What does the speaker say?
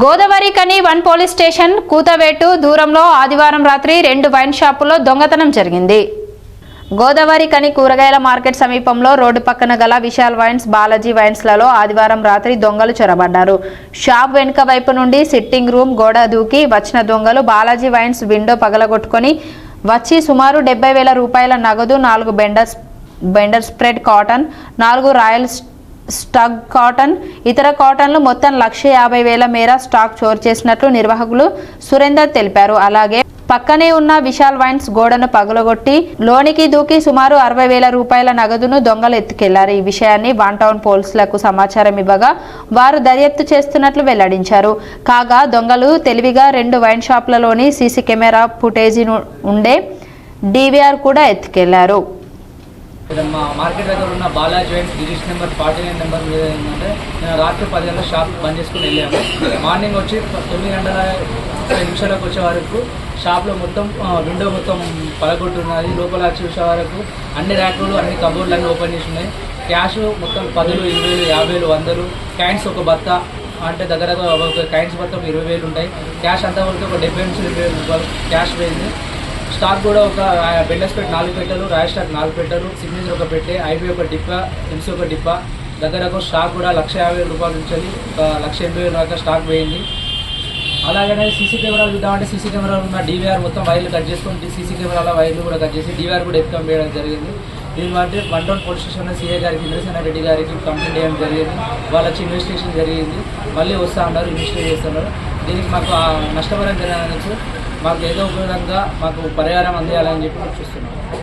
గోదావరి కని one police station కూతవేటు దూరంలో ఆదివారం రాత్రి రెండు వైన్ షాపుల్లో దొంగతనం జరిగింది. గోదావరి కని కూరగాయల మార్కెట్ సమీపంలో రోడ్డు పక్కన గల విశాల్ వైన్స్ బాలాజీ వైన్స్లలో ఆదివారం రాత్రి దొంగలు చొరబడ్డారు. షాప్ వెనుక వైపు నుండి సిట్టింగ్ రూమ్ గోడ దూకి వచ్చిన దొంగలు బాలాజీ వైన్స్ విండో పగలగొట్టుకొని వచ్చి సుమారు డెబ్బై వేల రూపాయల నగదు నాలుగు బెండర్స్ బెండర్ స్ప్రెడ్ కాటన్ నాలుగు రాయల్ స్టగ్ కాటన్. ఇతర కాటన్లు మొత్తం లక్ష యాభై వేల మేర స్టాక్ చోరు చేసినట్లు నిర్వాహకులు సురేందర్ తెలిపారు. అలాగే పక్కనే ఉన్న విశాల్ వైన్స్ గోడను పగులగొట్టి లోనికి దూకి సుమారు అరవై వేల రూపాయల నగదును దొంగలు ఎత్తుకెళ్ళారు. ఈ విషయాన్ని వన్ టౌన్ పోలీసులకు సమాచారం ఇవ్వగా వారు దర్యాప్తు చేస్తున్నట్లు వెల్లడించారు. కాగా దొంగలు తెలివిగా రెండు వైన్ షాప్లలోని సీసీ కెమెరా ఫుటేజీ ఉండే డీవీఆర్ కూడా ఎత్తుకెళ్ళారు. మార్కెట్ దగ్గర ఉన్న Bala joints digit number forty nine number మీద ఏంటంటే నేను రాత్రి పది గంటల షాప్ బంద్ చేసుకుని వెళ్ళాము మార్నింగ్ వచ్చి తొమ్మిది గంటల నిమిషాలకు వచ్చే వరకు షాప్లో మొత్తం విండో మొత్తం పలగొట్టున్నది లోపల చూసే వరకు అన్ని ర్యాకులు అన్ని కబోర్డ్లు అన్నీ ఓపెన్ చేసి ఉన్నాయి క్యాష్ మొత్తం పదులు ఇరవై వేలు యాభై వేలు వందలు. క్యాన్స్ ఒక బత్త అంటే దగ్గర దగ్గర ఒక కైన్స్ మొత్తం ఇరవై వేలు ఉంటాయి. క్యాష్ అంతా వరకు ఒక డెబ్బై నుంచి ఇరవై వేలు క్యాష్ పోయింది. స్టాక్ కూడా ఒక బెండస్ పెట్టి నాలుగు పెట్టెలు రాయల్ స్టాక్ నాలుగు పెట్టెలు సిగ్నేచర్ ఒక పెట్టే ఐబీ ఒక డిప్ప ఎంసీ ఒక డిప్ప దగ్గర ఒక స్టాక్ కూడా లక్ష యాభై రూపాయలు రూపాయల నుంచి ఒక లక్ష ఎనభై వేల దాకా స్టాక్ పోయింది. అలాగనే సీసీ కెమెరాలు చూద్దామంటే సీసీ కెమెరాలు ఉన్న డీవీఆర్ మొత్తం వైర్లు కట్ చేసుకొని సీసీ కెమెరాల వైర్లు కూడా కట్ చేసి డీవీఆర్ కూడా ఎత్తుకం వేయడం జరిగింది. దీని బట్టి వన్ టౌన్ పోలీస్ స్టేషన్లో సీఏ గారికి ఇంద్రసేన రెడ్డి గారికి కంప్లైంట్ చేయడం జరిగింది. వాళ్ళు వచ్చి ఇన్వెస్టిగేషన్ జరిగింది. మళ్ళీ వస్తూ ఉన్నారు ఇన్వెస్టిగేట్ చేస్తున్నారు. దీనికి మాకు నష్టపరం జరగడానికి మాకు ఏదో ఒక విధంగా మాకు పరిహారం అందేయాలని చెప్పి చూస్తున్నాం.